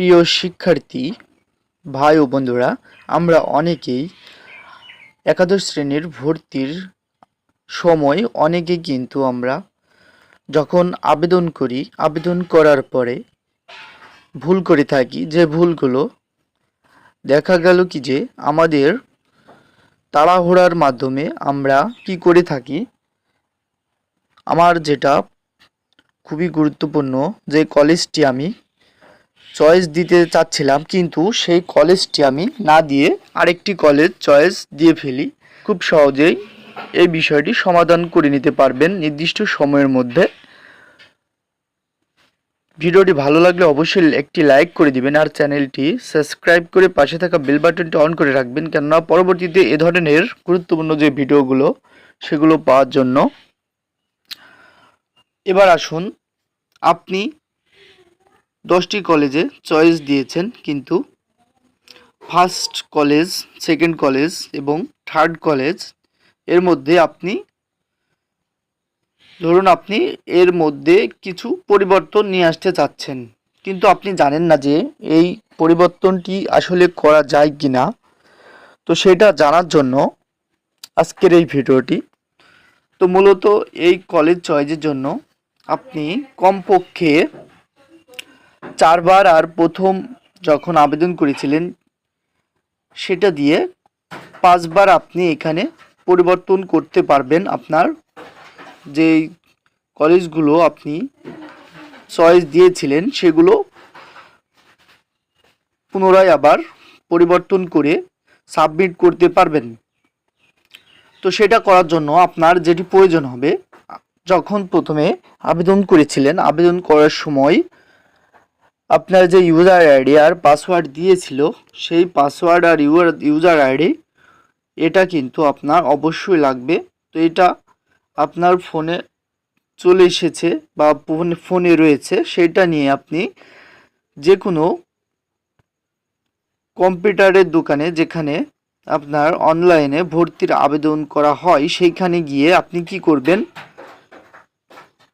প্রিয় শিক্ষার্থী, ভাই ও বন্ধুরা, আমরা অনেকেই একাদশ শ্রেণির ভর্তির সময় অনেকেই কিন্তু আমরা যখন আবেদন করি, আবেদন করার পরে ভুল করে থাকি। যে ভুলগুলো দেখা গেল কি যে আমাদের তাড়াহুড়ার মাধ্যমে আমরা কি করে থাকি, আমার যেটা খুবই গুরুত্বপূর্ণ যে কলেজটি আমি চয়েস দিতে চাচ্ছিলাম, কিন্তু সেই কলেজটি আমি না দিয়ে আরেকটি কলেজ চয়েস দিয়ে ফেলি। খুব সহজেই এই বিষয়টি সমাধান করে নিতে পারবেন নির্দিষ্ট সময়ের মধ্যে। ভিডিওটি ভালো লাগলে অবশ্যই একটি লাইক করে দিবেন আর চ্যানেলটি সাবস্ক্রাইব করে পাশে থাকা বেল বাটনটি অন করে রাখবেন, কেননা পরবর্তীতে এ ধরনের গুরুত্বপূর্ণ যে ভিডিওগুলো, সেগুলো পাওয়ার জন্য। এবার আসুন, আপনি দশটি কলেজে চয়েস দিয়েছেন কিন্তু ফার্স্ট কলেজ সেকেন্ড কলেজ এবং থার্ড কলেজের মধ্যে আপনি ধরুন আপনি এর মধ্যে কিছু পরিবর্তন নিয়ে আসতে চাচ্ছেন। কিন্তু আপনি জানেন না যে এই পরিবর্তনটি আসলে করা যায় কি না তো সেটা জানার জন্য আজকের এই ভিডিওটি। তো মূলত এই কলেজ চয়েসের জন্য আপনি কমপক্ষে চারবার আর প্রথম যখন আবেদন করেছিলেন, সেটা দিয়ে পাঁচবার আপনি এখানে পরিবর্তন করতে পারবেন আপনার যে কলেজগুলো আপনি চয়েস দিয়েছিলেন, সেগুলো পুনরায় আবার পরিবর্তন করে সাবমিট করতে পারবেন। তো সেটা করার জন্য আপনার যেটি প্রয়োজন হবে, যখন প্রথমে আবেদন করেছিলেন, আবেদন করার সময় আপনার যে ইউজার আইডি আর পাসওয়ার্ড দিয়েছিল, সেই পাসওয়ার্ড আর ইউজার আইডি এটা কিন্তু আপনার অবশ্যই লাগবে। তো এটা আপনার ফোনে চলে এসেছে বা ফোনে ফোনে রয়েছে, সেটা নিয়ে আপনি যে কোনো কম্পিউটারের দোকানে যেখানে আপনার অনলাইনে ভর্তির আবেদন করা হয়, সেইখানে গিয়ে আপনি কি করবেন?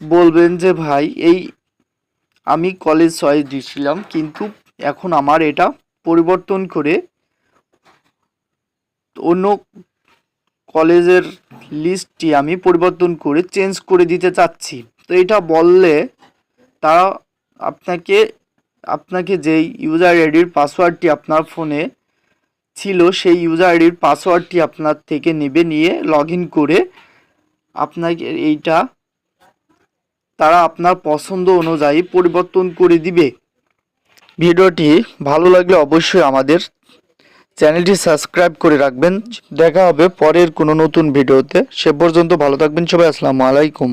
বলবেন যে, ভাই, এই আমি কলেজ চয়েস দিয়েছিলাম কিন্তু এখন আমার এটা পরিবর্তন করে অন্য কলেজের লিস্টটি আমি পরিবর্তন করে চেঞ্জ করে দিতে চাচ্ছি। তো এটা বললে তারা আপনাকে আপনাকে যেই ইউজার আইডির পাসওয়ার্ডটি আপনার ফোনে ছিল, সেই ইউজার আইডির পাসওয়ার্ডটি আপনার থেকে নেবে, নিয়ে লগ করে আপনাকে এইটা তারা আপনার পছন্দ অনুযায়ী পরিবর্তন করে দিবে। ভিডিওটি ভালো লাগলে অবশ্যই আমাদের চ্যানেলটি সাবস্ক্রাইব করে রাখবেন। দেখা হবে পরের কোনো নতুন ভিডিওতে। সে পর্যন্ত ভালো থাকবেন সবাই। আসসালামু আলাইকুম।